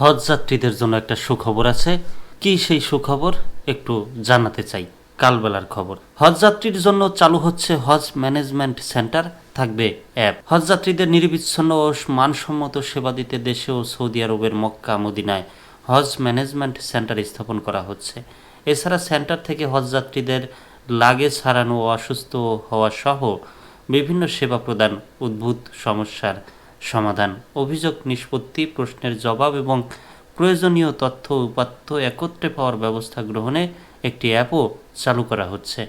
হজ যাত্রীদের জন্য একটা সুখবর আছে। কি সেই সুখবর? একটু জানাতে চাই, কালবেলার খবর। হজ যাত্রীর জন্য চালু হচ্ছে হজ ম্যানেজমেন্ট সেন্টার, থাকবে অ্যাপ। হজ যাত্রীদের নিরবিচ্ছিন্ন ও মানসম্মত সেবা দিতে দেশে ও সৌদি আরবের মক্কা, মদিনায় হজ ম্যানেজমেন্ট সেন্টার স্থাপন করা হচ্ছে। এছাড়া সেন্টার থেকে হজ যাত্রীদের লাগেজ হারানো অসুস্থ হওয়া সহ বিভিন্ন সেবা প্রদান, উদ্ভূত সমস্যার সমাধান। অভিযোগ, নিষ্পত্তি, প্রশ্নের জবাব এবং প্রয়োজনীয় তথ্য উপাত্ত একত্রে পাওয়ার ব্যবস্থা গ্রহণে একটি অ্যাপও চালু করা হচ্ছে।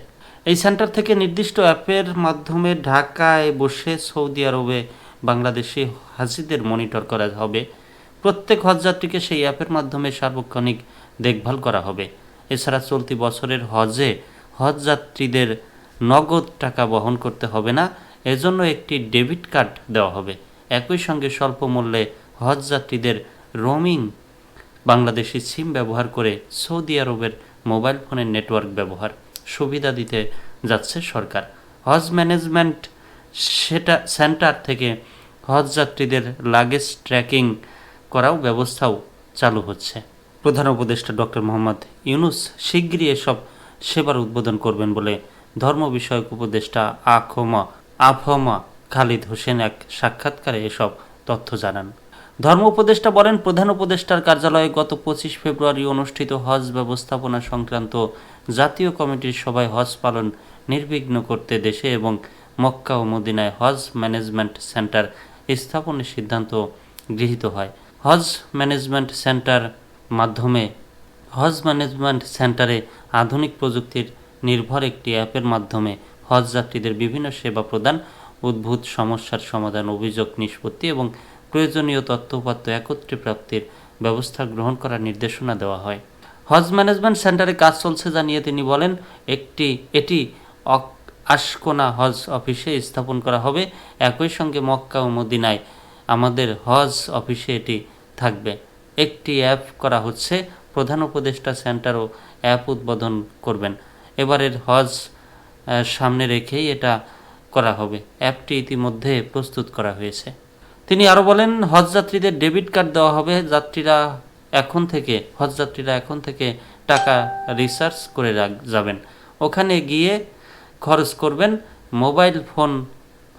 এই সেন্টার থেকে নির্দিষ্ট অ্যাপের মাধ্যমে ঢাকায় বসে সৌদি আরবে বাংলাদেশি হাজিদের মনিটর করা হবে। প্রত্যেক হজযাত্রীকে সেই অ্যাপের মাধ্যমে সার্বক্ষণিক দেখভাল করা হবে। এছাড়া চলতি বছরের হজে হজযাত্রীদের নগদ টাকা বহন করতে হবে না, এজন্য একটি ডেবিট কার্ড দেওয়া হবে। একই সঙ্গে স্বল্প মূল্যে হজযাত্রীদের রোমিং বাংলাদেশি সিম ব্যবহার করে সৌদি আরবের মোবাইল ফোনের নেটওয়ার্ক ব্যবহার সুবিধা দিতে যাচ্ছে সরকার। হজ ম্যানেজমেন্ট সেটা সেন্টার থেকে হজ যাত্রীদের লাগেজ ট্র্যাকিং করাও ব্যবস্থাও চালু হচ্ছে। প্রধান উপদেষ্টা ডক্টর মোহাম্মদ ইউনুস শিগগিরই এসব সেবার উদ্বোধন করবেন বলে ধর্ম বিষয়ক উপদেষ্টা আখমা আফমা খালিদ হোসেন এক সাক্ষাৎকারে এসব তথ্য জানান। ধর্ম উপদেষ্টা বলেন, প্রধান উপদেষ্টার কার্যালয়ে গত পঁচিশ ফেব্রুয়ারি অনুষ্ঠিত হজ ব্যবস্থাপনা সংক্রান্ত জাতীয় কমিটির সভায় হজ পালন নির্বিঘ্ন করতে দেশে এবং মক্কা ও মদিনায় হজ ম্যানেজমেন্ট সেন্টার স্থাপনের সিদ্ধান্ত গৃহীত হয়। হজ ম্যানেজমেন্ট সেন্টার মাধ্যমে, হজ ম্যানেজমেন্ট সেন্টারে আধুনিক প্রযুক্তির নির্ভর একটি অ্যাপের মাধ্যমে হজ যাত্রীদের বিভিন্ন সেবা প্রদান উদ্ভূত সমস্যার সমাধান, অভিযোগ, নিষ্পত্তি এবং প্রয়োজনীয় তথ্য উপাত্ত একত্রে প্রাপ্তির ব্যবস্থা গ্রহণ করার নির্দেশনা দেওয়া হয়। হজ ম্যানেজমেন্ট সেন্টারে কাজ চলছে জানিয়ে তিনি বলেন, একটি, এটি আশকোনা হজ অফিসে স্থাপন করা হবে। একই সঙ্গে মক্কা ও মদিনায় আমাদের হজ অফিসে এটি থাকবে। একটি অ্যাপ করা হচ্ছে। প্রধান উপদেষ্টা সেন্টারও অ্যাপ উদ্বোধন করবেন। এবারের হজ সামনে রেখেই এটা করা হবে। অ্যাপটি ইতিমধ্যে প্রস্তুত করা হয়েছে। তিনি আরও বলেন, হজ যাত্রীদের ডেবিট কার্ড দেওয়া হবে। যাত্রীরা এখন থেকে, হজ যাত্রীরা এখন থেকে টাকা রিসার্চ করে রাখ- যাবেন। ওখানে গিয়ে খরচ করবেন। মোবাইল ফোন,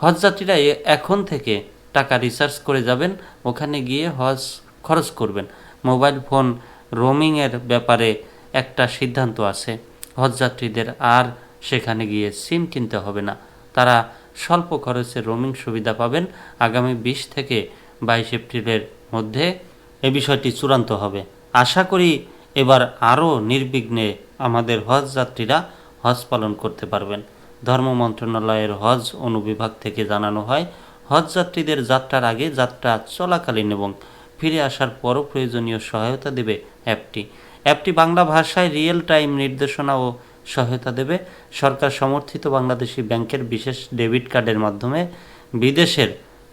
হজ যাত্রীরা এখন থেকে টাকা রিসার্চ করে যাবেন। ওখানে গিয়ে হজ খরচ করবেন। মোবাইল ফোন রোমিংয়ের ব্যাপারে একটা সিদ্ধান্ত আছে। হজযাত্রীদের আর সেখানে গিয়ে সিম কিনতে হবে না। তারা স্বল্প খরচে রোমিং সুবিধা পাবেন আগামী বিশ থেকে বাইশ এপ্রিলের মধ্যে। এ বিষয়টি চূড়ান্ত হবে। আশা করি এবার আরও নির্বিঘ্নে আমাদের হজ যাত্রীরা হজ পালন করতে পারবেন। ধর্ম মন্ত্রণালয়ের হজ অনুবিভাগ থেকে জানানো হয়, হজ যাত্রীদের যাত্রার আগে যাত্রা চলাকালীন এবং ফিরে আসার পরও প্রয়োজনীয় সহায়তা দেবে অ্যাপটি। অ্যাপটি বাংলা ভাষায় রিয়েল টাইম নির্দেশনা ও সহায়তা দেবে। সরকার সমর্থিত বাংলাদেশি ব্যাংকের বিশেষ ডেবিট কার্ডের মাধ্যমে বিদেশের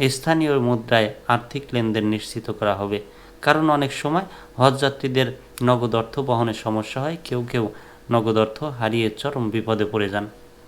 স্থানীয় মুদ্রায় আর্থিক লেনদেন নিশ্চিত করা হবে। কারণ অনেক সময় হজযাত্রীদের নগদ অর্থ বহনে সমস্যা হয়। কেউ কেউ নগদ অর্থ হারিয়ে চরম বিপদে পড়ে যান।